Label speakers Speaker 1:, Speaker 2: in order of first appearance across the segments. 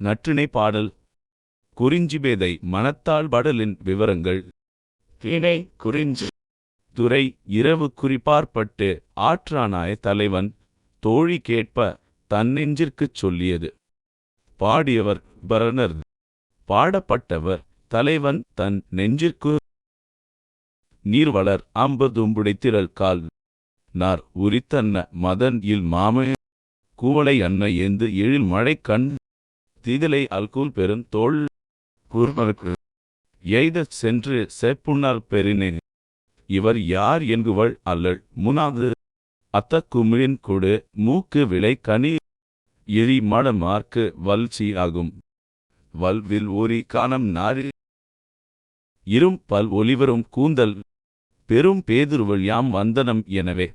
Speaker 1: நற்றிணை பாடல். குறிஞ்சிபேதை மனத்தால் பாடலின் விவரங்கள்.
Speaker 2: திணை குறிஞ்சி.
Speaker 1: துறை இரவு குறிப்பார்பட்டு ஆற்றானாய தலைவன் தோழி கேட்ப தன்னெஞ்சிற்குச் சொல்லியது. பாடியவர் பரணர். பாடப்பட்டவர் தலைவன் தன் நெஞ்சிற்கு. நீர்வளர் அம்பதும்புடைத்திரல் கால். நார் உரித்தன்ன மதன் இல் மாம. கூவளை அன்ன ஏந்து எழில் மழை கண். தீதலை அல்கூல் பெருந் தோள்
Speaker 2: கூர்மருக்கு
Speaker 1: எய்தச் சென்று செப்புண்ணார் பெறினேன். இவர் யார் என்குவள் அல்லள் முனாது. அத்த குமிழின் கொடு மூக்கு விளை கனி எரி மடமார்க்கு வல்சி ஆகும். வல்வில் ஓரி காணம் நாறு இரும் பல் ஒளிவரும் கூந்தல் பெரும் பேதுருவள் யாம் வந்தனம் எனவே.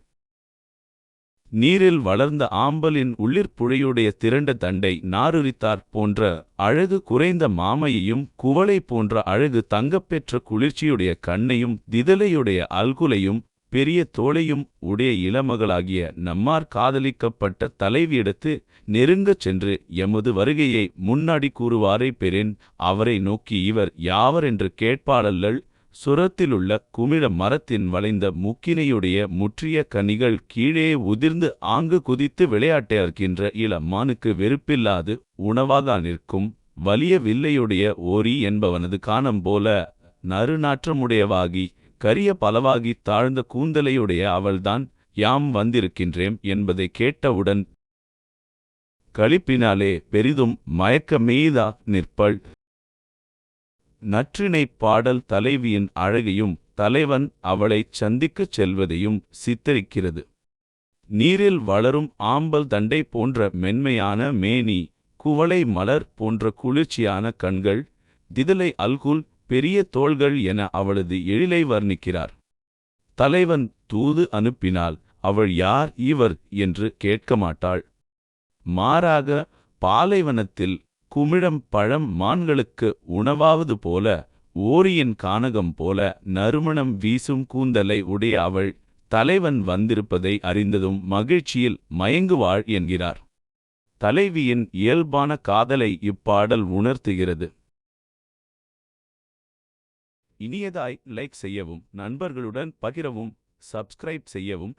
Speaker 1: நீரில் வளர்ந்த ஆம்பலின் உள்ளிற்புழையுடைய திரண்ட தண்டை நாருரித்தார் போன்ற அழகு குறைந்த மாமையையும் குவளை போன்ற அழகு தங்கப்பெற்ற குளிர்ச்சியுடைய கண்ணையும் திதலையுடைய அல்குலையும் பெரிய தோளையும் உடைய இளமகளாகிய நம்மார் காதலிக்கப்பட்ட தலைவியிடத்து நெருங்கச் சென்று எமது வருகையை முன்னாடி கூறுவாரை பெறேன். அவரை நோக்கி இவர் யாவரென்று கேட்பாளல்லள்? சுரத்திலுள்ள குமிழ மரத்தின் வளைந்த முக்கினையுடைய முற்றிய கனிகள் கீழே உதிர்ந்து ஆங்கு குதித்து விளையாட்டிருக்கின்ற இளமானுக்கு வெறுப்பில்லாது உணவாக நிற்கும் வலிய வில்லையுடைய ஓரி என்பவனது காணம் போல நறுநாற்றமுடையவாகி கரிய பலவாகி தாழ்ந்த கூந்தலையுடைய அவள்தான் யாம் வந்திருக்கின்றேம் என்பதை கேட்டவுடன் களிப்பினாலே பெரிதும் மயக்கமேதா நிற்பள். நற்றிணைப் பாடல் தலைவியின் அழகையும் தலைவன் அவளைச் சந்திக்கச் செல்வதையும் சித்தரிக்கிறது. நீரில் வளரும் ஆம்பல் தண்டை போன்ற மென்மையான மேனி குவளை மலர் போன்ற குளிர்ச்சியான கண்கள் திதலை அல்குல் பெரிய தோள்கள் என அவளது எழிலை வர்ணிக்கிறார். தலைவன் தூது அனுப்பினால் அவள் யார் இவர் என்று கேட்க மாட்டாள் மாறாக பாலைவனத்தில் குமிழம் பழம் மான்களுக்கு உணவாவது போல ஓரியின் கானகம் போல நறுமணம் வீசும் கூந்தலை உடைய அவள் தலைவன் வந்திருப்பதை அறிந்ததும் மகிழ்ச்சியில் மயங்குவாள் என்கிறார். தலைவியின் இயல்பான காதலை இப்பாடல் உணர்த்துகிறது. இனியதாய் லைக் செய்யவும் நண்பர்களுடன் பகிரவும் சப்ஸ்கிரைப் செய்யவும்.